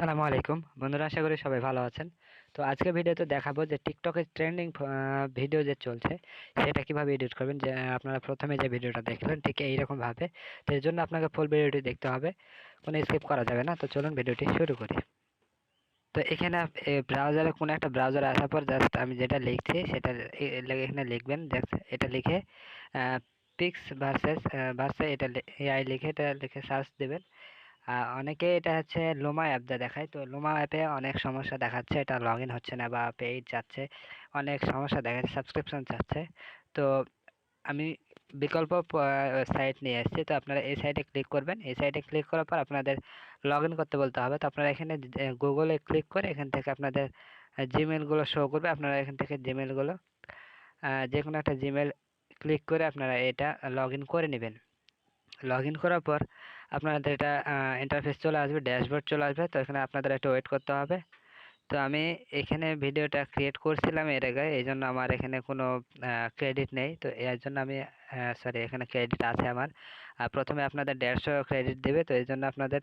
আসসালামু আলাইকুম। বন্ধুরা, আশা করি সবাই ভালো আছেন। তো আজকে ভিডিওতে দেখাবো যে টিকটকের ট্রেন্ডিং ভিডিও যে চলছে, সেটা কীভাবে এডিট করবেন? যে আপনারা প্রথমে যে ভিডিওটা দেখলেন, ঠিক এইরকম ভাবে তো এর জন্য আপনাকে ফুল ভিডিওটি দেখতে হবে। কোনো স্কিপ করা যাবে না। তো চলুন ভিডিওটি শুরু করি। তো এখানে ব্রাউজারে কোনো একটা ব্রাউজারে আসার পর জাস্ট আমি যেটা লিখছি, সেটা এখানে লিখবেন। জাস্ট এটা লিখে পিক্স ভার্সেস ভার্সে এটা এআই লিখে, এটা লিখে সার্চ দেবেন। অনেকে এটা হচ্ছে লোমা অ্যাপ দিয়ে দেখায়। তো লোমা অ্যাপে অনেক সমস্যা দেখাচ্ছে, এটা লগ ইন হচ্ছে না বা পেইড যাচ্ছে, অনেক সমস্যা দেখাচ্ছে সাবস্ক্রিপশন যাচ্ছে। তো আমি বিকল্প সাইট নিয়ে এসেছি। তো আপনারা এই সাইটে ক্লিক করবেন। এই সাইটে ক্লিক করার পর আপনাদের লগ করতে বলতে হবে। তো আপনারা এখানে গুগলে ক্লিক করে এখান থেকে আপনাদের জিমেলগুলো শো করবে। আপনারা এখান থেকে জিমেলগুলো যে কোনো একটা জিমেল ক্লিক করে আপনারা এটা লগ করে নেবেন। লগ করার পর আপনাদের এটা ইন্টারফেস চলে আসবে ড্যাশবোর্ড চলে আসবে, তো এখানে আপনাদের একটু ওয়েট করতে হবে। তো আমি এখানে ভিডিওটা ক্রিয়েট করছিলাম এর আগে, এই জন্য আমার এখানে কোনো ক্রেডিট নেই। তো এর জন্য আমি সরি এখানে ক্রেডিট আছে আমার। প্রথমে আপনাদের দেড়শো ক্রেডিট দেবে, তো এই জন্য আপনাদের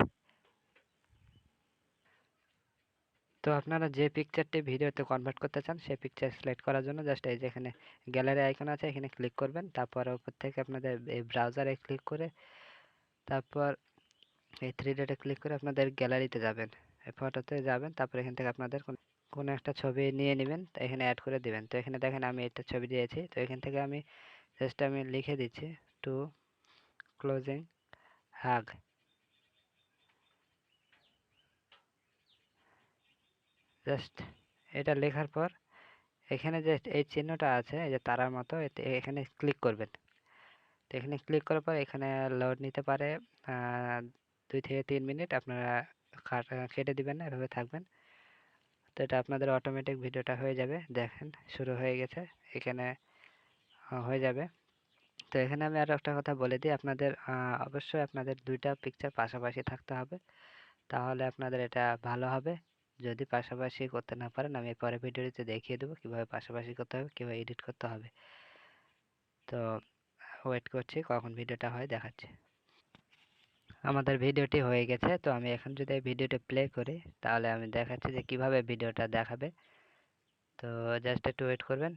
তো আপনারা যে পিকচারটি ভিডিওতে কনভার্ট করতে চান, সেই পিকচার সিলেক্ট করার জন্য জাস্ট এই যে এখানে গ্যালারি আইকন আছে, এখানে ক্লিক করবেন। তারপর উপর থেকে আপনাদের এই ব্রাউজারে ক্লিক করে তারপর এই থ্রি ডটে ক্লিক করে আপনাদের গ্যালারিতে যাবেন। ফটোতে যাবেন, তারপর এখান থেকে আপনাদের কোন- একটা ছবি নিয়ে নেবেন, তো এখানে অ্যাড করে দিবেন। তো এখানে দেখেন আমি একটা ছবি দিয়েছি, তো এখান থেকে আমি জাস্ট আমি লিখে দিচ্ছি টু ক্লোজিং হাগ জাস্ট এটা লেখার পর, এখানে যে এই চিহ্নটা আছে, এই যে তারার মতো এখানে ক্লিক করবেন। তো এখানে ক্লিক করার পর এখানে লোড নিতে পারে। দুই থেকে তিন মিনিট আপনারা কেটে দিবেন না এভাবে থাকবেন। তো এটা আপনাদের অটোমেটিক ভিডিওটা হয়ে যাবে। দেখেন, শুরু হয়ে গেছে। এখানে হয়ে যাবে। তো এখানে আমি আরও একটা কথা বলে দিই। আপনাদের অবশ্যই আপনাদের দুইটা পিকচার পাশাপাশি থাকতে হবে। তাহলে আপনাদের এটা ভালো হবে। যদি পাশাপাশি করতে না পারেন, আমি পরে ভিডিওতে দেখিয়ে দেবো কীভাবে পাশাপাশি করতে হবে, কীভাবে এডিট করতে হবে। তো ওয়েট করছি, কখন ভিডিওটা হয় দেখাচ্ছি। আমাদের ভিডিওটি হয়ে গেছে, তো আমি এখন যদি ভিডিওটা প্লে করি, তাহলে আমি দেখাচ্ছি যে কীভাবে ভিডিওটা দেখাবে। তো জাস্ট একটু ওয়েট করবেন।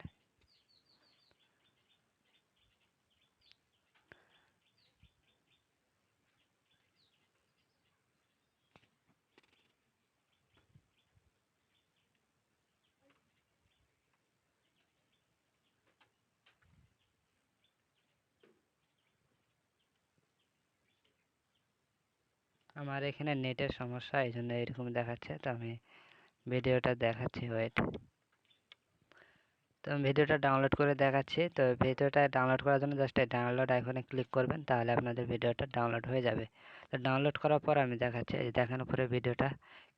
আমার এখানে নেটের সমস্যা এই জন্য এরকম দেখাচ্ছে। তো আমি ভিডিওটা দেখাচ্ছি ওয়েট তো আমি ভিডিওটা ডাউনলোড করে দেখাচ্ছি। তো ভিডিওটা ডাউনলোড করার জন্য জাস্ট ডাউনলোড আইকনে ক্লিক করবেন, তাহলে আপনাদের ভিডিওটা ডাউনলোড হয়ে যাবে। তো ডাউনলোড করার পর আমি দেখাচ্ছি, এই দেখেন উপরে ভিডিওটা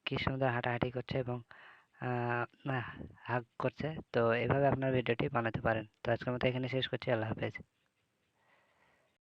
কি সুন্দর হাঁটাহাঁটি করছে এবং হাগ করছে। তো এভাবে আপনার ভিডিওটি বানাতে পারেন। তো আজকের মতো এখানে শেষ করছি, আল্লাহ হাফেজ।